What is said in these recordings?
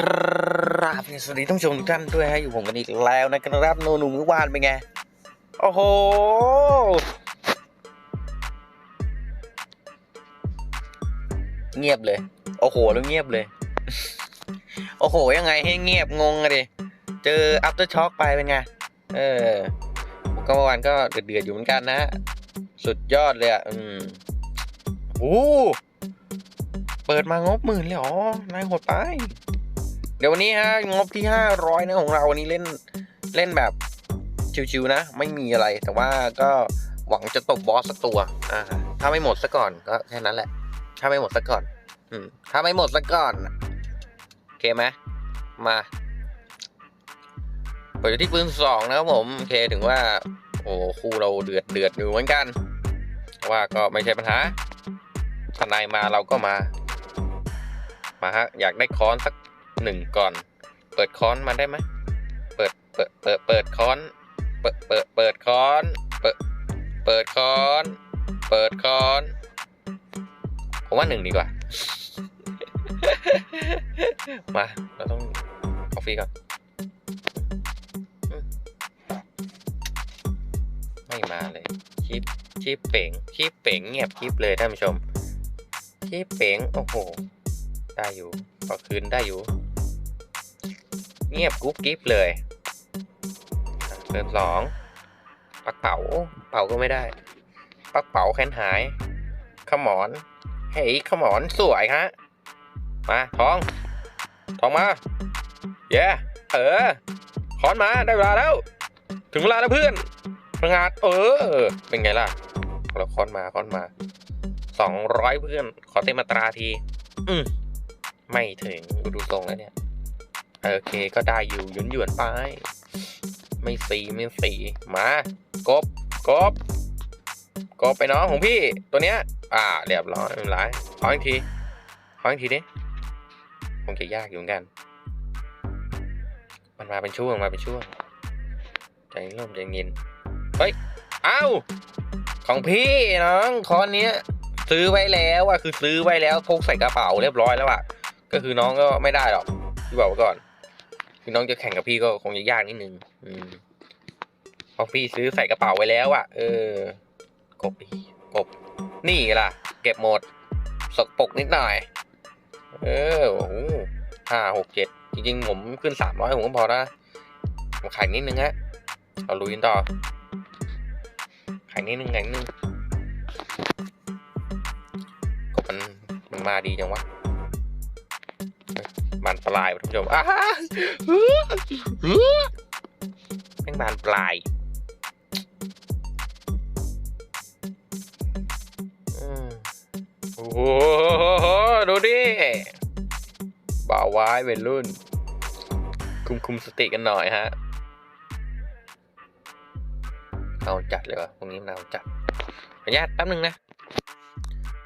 กราบสวัสดีท่านผู้ชมทุกท่านด้วยฮะอยู่ผมกันอีกแล้วนะครับโนหนุ่มเมื่อวานเป็นไง โอ้โห เงียบเลย โอ้โห แล้วเงียบเลย โอ้โห ยังไงให้เงียบงงอะดิเจอ after shock ไปเป็นไง เออผมก็เมื่อวานก็เดือดๆอยู่เหมือนกันนะ สุดยอดเลยอะ อืมโอ้เปิดมางบหมื่นเลยหรอนายโหดไป เดี๋ยววันนี้ฮะงบที่ห้าร้อยนะของเราวันนี้เล่นเล่นแบบชิวๆนะ ไม่มีอะไร แต่ว่าก็หวังจะตบบอสสักตัวอ่าถ้าไม่หมดซะก่อนก็แค่นั้นแหละ ถ้าไม่หมดซะก่อน อืมถ้าไม่หมดซะก่อนโอเคไหมมาเปิดที่ปืนสองนะครับผมโอเคถึงว่า โอ้คู่เราเดือดเดือดอยู่เหมือนกัน ว่าก็ไม่ใช่ปัญหาทนายมาเราก็มามาฮะอยากได้ค้อนสัก หนึ่งก่อน เปิดค้อนมาได้ไหมเปิดเปิดเปิดเปิดค้อน เปิดเปิดเปิดค้อน เปิดเปิดค้อน เปิดค้อน ผมว่าหนึ่งดีกว่า มา เราต้องกาแฟก่อนไม่มาเลยชิปชิปเป๋งชิปเป๋งเงียบชิปเลยท่านผู้ชมชิปเป๋งโอ้โห ได้อยู่พอคืนได้อยู่ เงียบกุ๊บกิ๊บเลยเติมสองปักเป๋าเป๋าก็ไม่ได้ ปักเป๋าแขนหายขมอนเฮ้ยขมอนสวยฮะมาทอง ทองมาเย้เออขอนมาได้เวลาแล้ว ถึงเวลาแล้วเพื่อนประงาดเออ เป็นไงล่ะเราค้อนมาค้อนมาสองร้อยเพื่อน ขอเต็มมาตราที อืมไม่ถึงดูตรงแล้วเนี่ย โอเคก็ได้อยู่หยุนหยวนไป ไม่สีไม่สีมากบกบกบไปน้องของพี่ตัวเนี้ย อ่าเรียบร้อยไม่เป็นไรขออีกทีขออีกทีดิคงจะยากอยู่เหมือนกัน มันมาเป็นช่วงมาเป็นช่วงใจร่มใจเย็นเฮ้ยเอ้าของพี่น้องคอนเนี้ยซื้อไว้แล้วอะคือซื้อไว้แล้วพกใส่กระเป๋าเรียบร้อยแล้วอะก็คือน้องก็ไม่ได้หรอกพี่บอกไว้ก่อน คือน้องจะแข่งกับพี่ก็คงจะยากนิดนึง อืมเพราะพี่ซื้อใส่กระเป๋าไว้แล้วอะเออ กบกบ นี่ล่ะ เก็บหมด สกปรกนิดหน่อย เออโอ้โหห้าหกเจ็ดจริงๆ ผมขึ้นสามร้อยผมก็พอนะผมขายนิดนึงฮะเราลุยกันต่อ ขายนิดนึงขายนิดนึงกบมันมันมาดีจังวะ เฮ้ยบานปลายท่านผู้ชมอ้าแม่งบานปลายอืมโอ้โหดูดิบ่าวไว้เป็นรุ่น คุมคุมสติกันหน่อยฮะเอาจัดเลยวะพวกนี้เอาจัดขออนุญาตแป๊บนึงนะ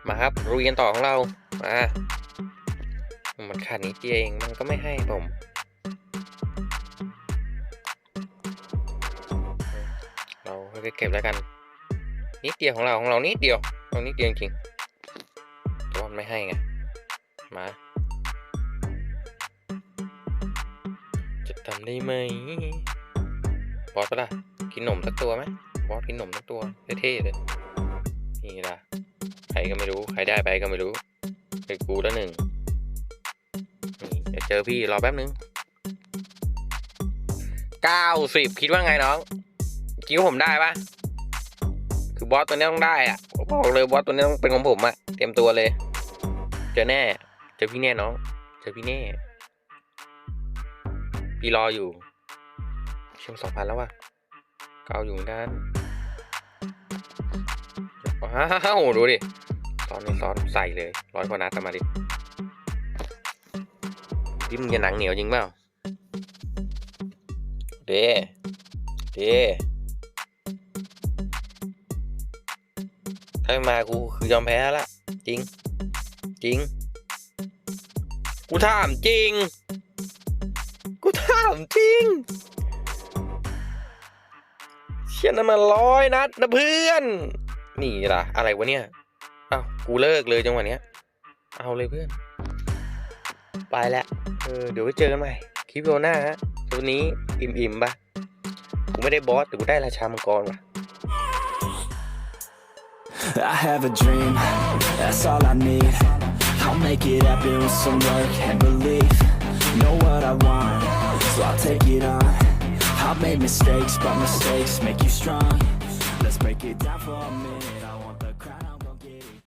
มาครับรุยกันต่อของเรา มา มันขาดนิดเดียวเองมันก็ไม่ให้ผมเราค่อยเก็บแล้วกัน นิดเดียวของเราของเรานิดเดียวเรานิดเดียวจริงแต่ว่ามันไม่ให้ไงมาจะทำได้ไหมบอสปะล่ะกินหนมสักตัวไหมบอสกินหนมสักตัวเท่ๆเลยนี่ล่ะใครก็ไม่รู้ ใครได้ไปก็ไม่รู้เป็นกูแล้วหนึ่ง เดี๋ยวเจอพี่รอแป๊บนึงเก้าสิบคิดว่าไงน้อง คิดว่าผมได้ปะคือบอสตัวนี้ต้องได้อะบอกเลยบอสตัวนี้ต้องเป็นของผมอะเตรียมตัวเลย เจอแน่ เจอพี่แน่น้อง เจอพี่แน่ พี่รออยู่ช่วงสองพันแล้ววะเกาอยู่นกันว้าวดูดิซ้อนซ้อนใส่เลยร้อยกว่านัดตามมาดิ ที่มึงจะหนังเหนียวจริงเปล่าเด้เด้ถ้ามากูคือยอมแพ้ละจริง จริง กูถามจริง กูถามจริงเชียนั่นมาร้อยนัดนะเพื่อน นี่ล่ะ อะไรวะเนี่ยอ้าวกูเลิกเลยจังหวะเนี้ย เอาเลยเพื่อน ไปแล้วเออเดี๋ยวไว้เจอกันใหม่คลิปโอหน้าฮะตัวนี้อิ่มๆปะกูไม่ได้บอสแต่กูได้ราชามังกรว่ะ I have a dream, that's all I need. I'll make it happen with some work and belief. Know what I want, so I'll take it on. I've made mistakes, but mistakes make you strong. Let's break it down for a minute.